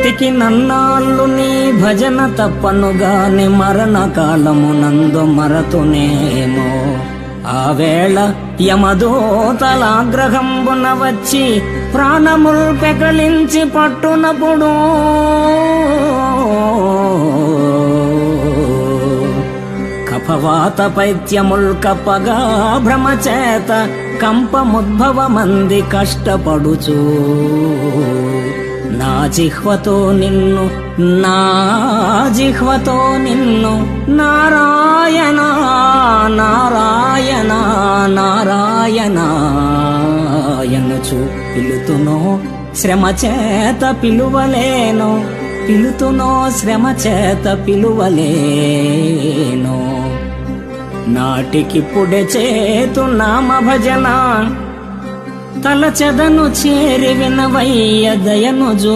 బ్రతికి నన్నాళ్ళు నీ భజన తప్పనుగాని మరణ కాలమునందు మరతునేమో. ఆ వేళ యమదూతలాగ్రహంబున వచ్చి ప్రాణముల్ పెకలించి పట్టునప్పుడు కపవాత పైత్యముల్ కప్పగా భ్రమచేత కంపముద్భవమంది కష్టపడుచూ. జిహ్వతో నిన్ను నా జిహ్వతో నిన్ను నారాయణ నారాయణ నారాయణ పిలుతునో శ్రమ చేత పిలువలేను పిలుతునో శ్రమ చేత పిలువలేను నాటికిప్పుడే చేతు నామ భజన తలచెదను చేరి వినవయ్య దయను జో